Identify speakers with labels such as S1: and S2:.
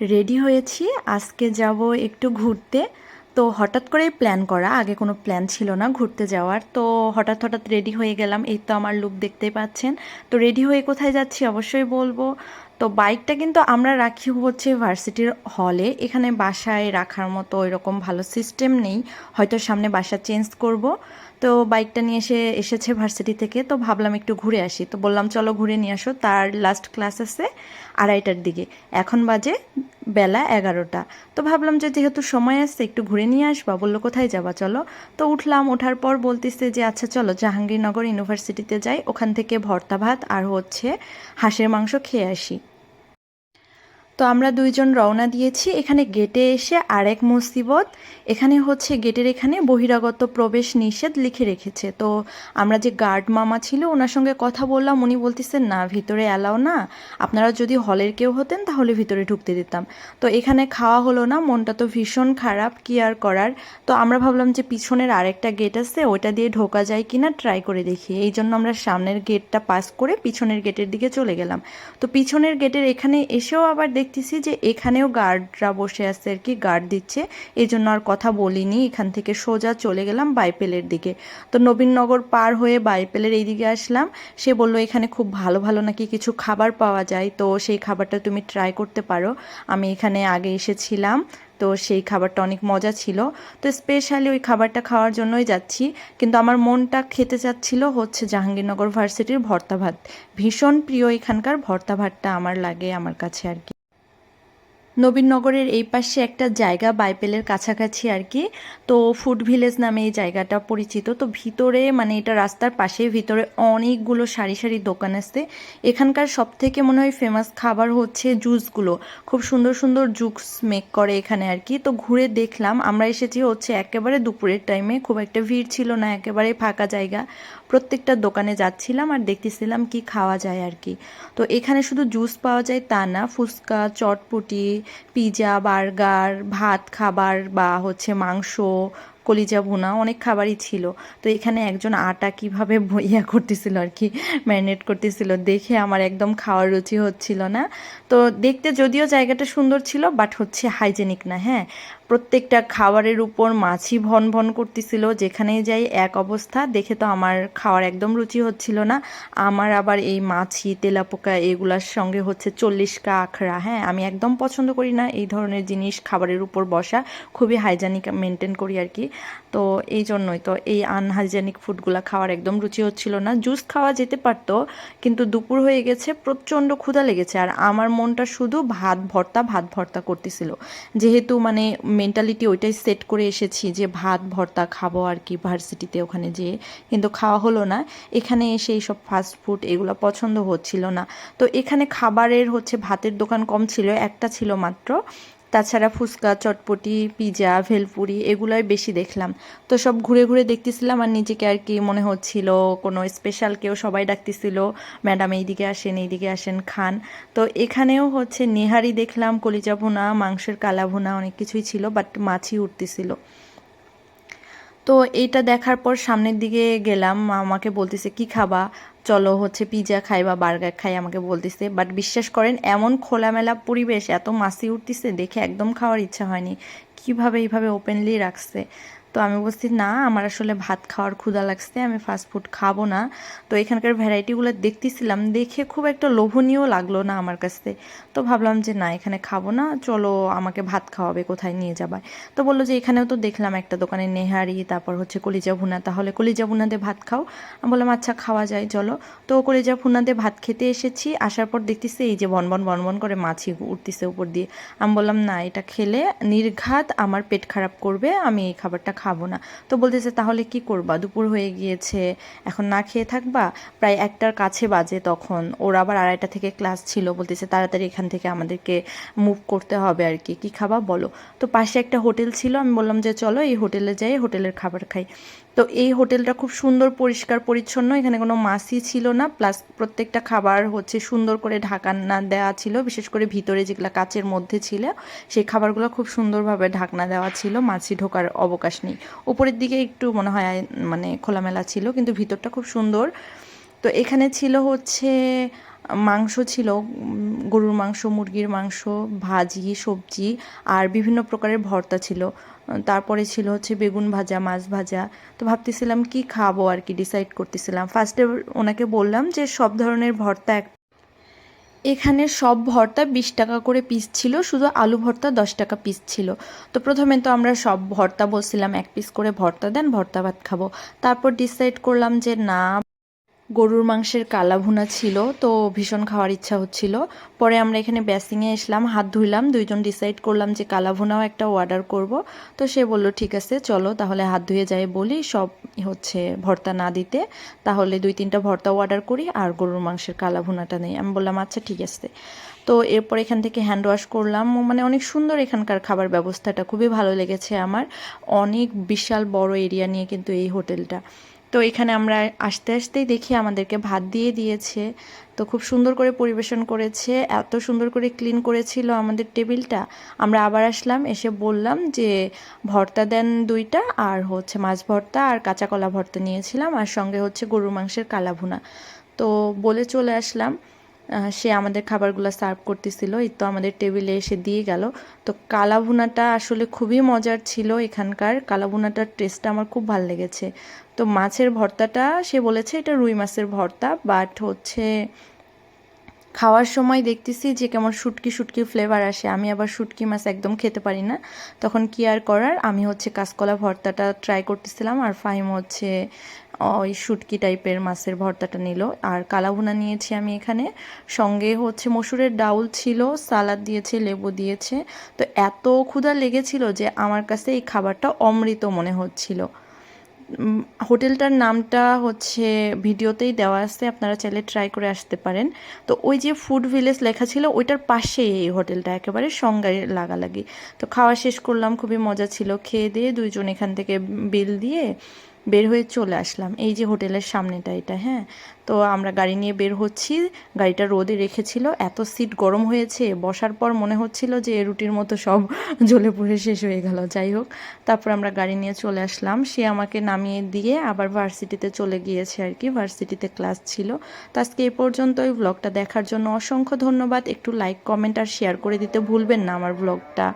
S1: Ready হয়েছি। আজকে যাব একটু ঘুরতে। তো হঠাৎ করেই প্ল্যান করা, আগে কোনো প্ল্যান ছিল না ঘুরতে যাওয়ার। তো হঠাৎ হঠাৎ রেডি হয়ে গেলাম, এই তো আমার লুক দেখতেই পাচ্ছেন। তো রেডি হয়ে কোথায় যাচ্ছি অবশ্যই বলব। তো বাইকটা কিন্তু আমরা রাখি হচ্ছে ভার্সিটির হলে। এখানে বাসায় রাখার মতো এরকম ভালো সিস্টেম নেই। হয়তো সামনে বাসা চেঞ্জ করব। তো বাইকটা নিয়ে এসে এসেছে ভার্সিটি থেকে, তো ভাবলাম একটু ঘুরে আসি। তো বললাম, চলো ঘুরে নিয়ে আসো। তার লাস্ট ক্লাস আছে আড়াইটার দিকে। এখন বাজে বেলা এগারোটা। তো ভাবলাম যে যেহেতু সময় আসছে একটু ঘুরে নিয়ে আসবা। বলল, কোথায় যাবা? চলো। তো উঠলাম, ওঠার পর বলতেছে যে আচ্ছা চলো জাহাঙ্গীরনগর ইউনিভার্সিটিতে যাই। ওখান থেকে ভর্তা ভাত আর হচ্ছে হাঁসের মাংস খেয়ে আসি। তো আমরা দুইজন রওনা দিয়েছি। এখানে গেটে এসে আরেক মুসিবত এখানে হচ্ছে গেটের এখানে বহিরাগত প্রবেশ নিষেধ লিখে রেখেছে। তো আমরা যে গার্ড মামা ছিল, ওনার সঙ্গে কথা বললাম। উনি বলতেছেন না, ভিতরে অ্যালাও না। আপনারা যদি হলের কেউ হতেন, তাহলে ভিতরে ঢুকতে দিতাম। তো এখানে খাওয়া হলো না, মনটা তো ভীষণ খারাপ, কি আর করার? তো আমরা ভাবলাম যে পিছনের আরেকটা গেট আছে, ওইটা দিয়ে ঢোকা যায় কি না, ট্রাই করে দেখি। এই জন্য আমরা সামনের গেটটা পাস করে পিছনের গেটের দিকে চলে গেলাম। তো পিছনের গেটের এখানে এসেও আবার দেখতেছি যে এখানেও গার্ডরা বসে আছে আর কি গার্ড দিচ্ছে। এই জন্য আর কথা বলিনি, এখান থেকে সোজা চলে গেলাম বাইপেলের দিকে। তো নবীননগর পার হয়ে বাইপেলের এই দিকে আসলাম। সে বলল, এখানে খুব ভালো ভালো নাকি কিছু খাবার পাওয়া যায়? তো সেই খাবারটা তুমি ট্রাই করতে পারো। আমি এখানে আগে এসেছিলাম, তো সেই খাবারটা অনেক মজা ছিল। তো স্পেশালি ওই খাবারটা খাওয়ার জন্যই যাচ্ছি। কিন্তু আমার মনটা খেতে চাচ্ছিল হচ্ছে জাহাঙ্গীরনগর ভার্সিটির ভর্তা ভাত। ভীষণ প্রিয় এখানকার ভর্তা ভাতটা আমার লাগে, আমার কাছে আর কি। নবীনগরের এই পাশে একটা জায়গা বাইপেলের কাছাকাছি আর কি। তো ফুড ভিলেজ নামে এই জায়গাটা পরিচিত। তো ভিতরে মানে এটা রাস্তার পাশে, ভিতরে অনেকগুলো সারি সারি দোকান আছে। এখানকার সব থেকে মনে হয় ফেমাস খাবার হচ্ছে জুসগুলো। খুব সুন্দর সুন্দর জুস মেক করে এখানে আর কি। তো ঘুরে দেখলাম, আমরা এসেছি হচ্ছে একেবারে দুপুরের টাইমে খুব একটা ভিড় ছিল না, একেবারে ফাঁকা জায়গা। প্রত্যেকটা দোকানে যাচ্ছিলাম আর দেখতেছিলাম কি খাওয়া যায় আর কি। তো এখানে শুধু জুস পাওয়া যায় তা না, ফুচকা, চটপুটি পিজা বার্গার ভাত, খাবার বা হচ্ছে মাংস, কলিজা ভুনা অনেক খাবারই ছিল। তো এখানে একজন আটা কীভাবে ইয়া করতেছিল আর কি, ম্যারিনেট করতেছিল দেখে আমার একদম খাওয়ার রুচি হচ্ছিল না। তো দেখতে যদিও জায়গাটা সুন্দর ছিল বাট হচ্ছে হাইজেনিক না হ্যাঁ। প্রত্যেকটা খাবারের উপর মাছি ভন ভন করতেছিল। যেখানেই যাই এক অবস্থা। দেখে তো আমার খাওয়ার একদম রুচি হচ্ছিল না। আমার আবার এই মাছি, তেলাপোকা এগুলার সঙ্গে হচ্ছে চল্লিশকা আখড়া। হ্যাঁ আমি একদম পছন্দ করি না এই ধরনের জিনিস খাবারের উপর বসা। খুবই হাইজেনিক মেনটেন করি আর কি। তো এই জন্যই তো এই আনহাইজেনিক ফুডগুলো খাওয়ার একদম রুচি হচ্ছিল না। জুস খাওয়া যেতে পারতো, কিন্তু দুপুর হয়ে গেছে, প্রচণ্ড ক্ষুধা লেগেছে। আর আমার মনটা শুধু ভাত ভর্তা ভাত ভর্তা করতেছিল। যেহেতু মানে মেন্টালিটি ওইটাই সেট করে এসেছি যে ভাত, ভর্তা খাব আর কি ভার্সিটিতে ওখানে যেয়ে। কিন্তু খাওয়া হলো না। এখানে এসে এইসব ফাস্ট ফুড এগুলো পছন্দ হচ্ছিল না। তো এখানে খাবারের হচ্ছে ভাতের দোকান কম ছিল, একটা ছিল মাত্র। তাছাড়া ফুচকা, চটপটি, পিজা, ভেলপুরি এগুলোই বেশি দেখলাম। তো সব ঘুরে ঘুরে দেখতেছিলাম আর নিজেকে আর কি মনে হচ্ছিল, কোনো স্পেশাল কেউ সবাই ডাকতেছিল, ম্যাডাম এইদিকে আসেন এইদিকে আসেন, খান। তো এখানেও হচ্ছে নেহারি দেখলাম, কলিজা ভুনা, মাংসের কালা ভুনা অনেক কিছুই ছিল বাট মাছি উঠতেছিল। তো এইটা দেখার পর সামনের দিকে গেলাম আমাকে বলতেছে, কি খাবা? চলো হচ্ছে পিজা খাই বা বার্গার খাই, আমাকে বলতেছে। বাট বিশ্বাস করেন, এমন খোলামেলা পরিবেশ এত মাসি উঠতেছে, দেখে একদম খাওয়ার ইচ্ছা হয়নি। কীভাবে এইভাবে ওপেনলি রাখছে? তো আমি বলছি, না, আমার আসলে ভাত খাওয়ার ক্ষুধা লাগছে, আমি ফাস্ট ফুড খাব না। তো এখানকার ভ্যারাইটিগুলো দেখতেছিলাম, দেখে খুব একটা লোভনীয় লাগল না আমার কাছে। তো ভাবলাম যে, না, এখানে খাব না, চলো আমাকে ভাত খাওয়াবে, কোথায় নিয়ে যাবায় তো বলল যে, এখানেও তো দেখলাম একটা দোকানে নেহারি, তারপর হচ্ছে কলিজা ভুনা, তাহলে কলিজা ভুনা দিয়ে ভাত খাও। আমি বললাম আচ্ছা খাওয়া যায়, চলো। তো কলিজা ভুনা দিয়ে ভাত খেতে এসেছি, আসার পর দেখতেছি এই যে বনবন বনবন করে মাছি উঠতেছে উপর দিয়ে। আমি বললাম, না, এটা খেলে নির্ঘাত আমার পেট খারাপ করবে, আমি এই খাবারটা খাব না। তো বলতেছে, তাহলে কি করবা? দুপুর হয়ে গিয়েছে, এখন না খেয়ে থাকবা? প্রায় একটার কাছে বাজে তখন। ওর আবার আড়াইটা থেকে ক্লাস ছিল। বলতেছে, তাড়াতাড়ি এখান থেকে আমাদেরকে মুভ করতে হবে আর কি। কী খাবা বলো? তো পাশে একটা হোটেল ছিল। আমি বললাম যে, চলো এই হোটেলে যাই, হোটেলের খাবার খাই। তো এই হোটেলটা খুব সুন্দর, পরিষ্কার, পরিচ্ছন্ন। এখানে কোনো মাসি ছিল না। প্লাস প্রত্যেকটা খাবার হচ্ছে সুন্দর করে ঢাকানা দেওয়া ছিল। বিশেষ করে ভিতরে যেগুলো কাচের মধ্যে ছিল, সেই খাবারগুলো খুব সুন্দরভাবে ঢাকনা দেওয়া ছিল। মাছি ঢোকার অবকাশ নেই। উপরের দিকে একটু মনে হয় মানে খোলামেলা ছিল, কিন্তু ভিতরটা খুব সুন্দর। তো এখানে ছিল হচ্ছে মাংস ছিল গরুর মাংস, মুরগির মাংস, ভাজি, সবজি আর বিভিন্ন প্রকারের ভর্তা ছিল। তারপরে ছিল হচ্ছে বেগুন ভাজা, মাছ ভাজা। তো ভাবতেছিলাম কি খাব আর কি ডিসাইড করতেছিলাম। ফার্স্টে ওনাকে বললাম যে সব ধরনের ভর্তা এক এখানে সব ভর্তা বিশ টাকা করে পিস ছিল, শুধু আলু ভর্তা দশ টাকা পিস ছিল। তো প্রথমে তো আমরা সব ভর্তা বলছিলাম, এক পিস করে ভর্তা দেন, ভর্তা ভাত খাব। তারপর ডিসাইড করলাম যে না গরুর মাংসের কালা ভুনা ছিল, তো ভীষণ খাওয়ার ইচ্ছা হচ্ছিল। পরে আমরা এখানে ব্যাসিংয়ে এসলাম, হাত ধুইলাম, দুইজন ডিসাইড করলাম যে কালা ভুনাও একটা অর্ডার করব। তো সে বলল, ঠিক আছে, চলো, তাহলে হাত ধুয়ে যাই বলি, সব হচ্ছে ভর্তা না দিতে। তাহলে দুই তিনটা ভর্তা অর্ডার করি, আর গরুর মাংসের কালা ভুনাটা নেই। আমি বললাম আচ্ছা ঠিক আছে। তো এরপর এখান থেকে হ্যান্ড ওয়াশ করলাম। মানে অনেক সুন্দর এখানকার খাবার ব্যবস্থাটা, খুবই ভালো লেগেছে আমার। অনেক বিশাল বড় এরিয়া নিয়ে কিন্তু এই হোটেলটা। তো এখানে আমরা আসতে আসতেই দেখি আমাদেরকে ভাত দিয়ে দিয়েছে। তো খুব সুন্দর করে পরিবেশন করেছে, এত সুন্দর করে ক্লিন করেছিল আমাদের টেবিলটা। আমরা আবার আসলাম, এসে বললাম যে ভর্তা দেন দুইটা, আর হচ্ছে মাছ ভর্তা আর কাঁচা কলা ভর্তা নিয়েছিলাম, আর সঙ্গে হচ্ছে গরুর মাংসের কালা ভুনা তো বলে চলে আসলাম। সে আমাদের খাবারগুলো সার্ভ করতেছিল। এই তো আমাদের টেবিলে এসে দিয়ে গেল। তো কালাভুনাটা আসলে খুবই মজার ছিল এখানকার। কালাভুনাটার টেস্টটা আমার খুব ভালো লেগেছে। তো মাছের ভর্তাটা, সে বলেছে এটা রুই মাছের ভর্তা বাট হচ্ছে খাওয়ার সময় দেখতেছি যে কেমন শুটকি শুটকি ফ্লেভার আসে। আমি আবার শুটকি মাছ একদম খেতে পারি না। তখন কি আর করার? আমি হচ্ছে কাঁচকলা ভর্তাটা ট্রাই করতেছিলাম আর ফাহিম হচ্ছে ওই শুটকি টাইপের মাছের ভর্তাটা নিল। আর কালাভুনা নিয়েছি আমি এখানে। সঙ্গে হচ্ছে মসুরের ডাউল ছিল, সালাদ দিয়েছে, লেবু দিয়েছে। তো এত ক্ষুধা লেগেছিল যে আমার কাছে এই খাবারটা অমৃত মনে হচ্ছিল। হোটেলটার নামটা হচ্ছে ভিডিওতেই দেওয়া আছে, আপনারা চাইলে ট্রাই করে আসতে পারেন। তো ওই যে ফুড ভিলেজ লেখা ছিল, ওইটার পাশেই এই হোটেলটা, একেবারে সঙ্গে লাগালাগি। তো খাওয়া শেষ করলাম, খুবই মজা ছিল। খেয়ে দিয়ে দুইজন এখান থেকে বিল দিয়ে বের হয়ে চলে আসলাম। এই যে হোটেলের সামনেটা এটা হ্যাঁ? তো আমরা গাড়ি নিয়ে বের হচ্ছি। গাড়িটা রোদে রেখেছিল। এত সিট গরম হয়েছে, বসার পর মনে হচ্ছিল যে রুটির মতো সব জ্বলে পুড়ে শেষ হয়ে গেল। যাই হোক, তারপর আমরা গাড়ি নিয়ে চলে আসলাম। সে আমাকে নামিয়ে দিয়ে আবার ভার্সিটিতে চলে গিয়েছে আর কি ভার্সিটিতে ক্লাস ছিল। তো আজকে এই পর্যন্তই। ব্লগটা দেখার জন্য অসংখ্য ধন্যবাদ। একটু লাইক কমেন্ট আর শেয়ার করে দিতে ভুলবেন না আমার ব্লগটা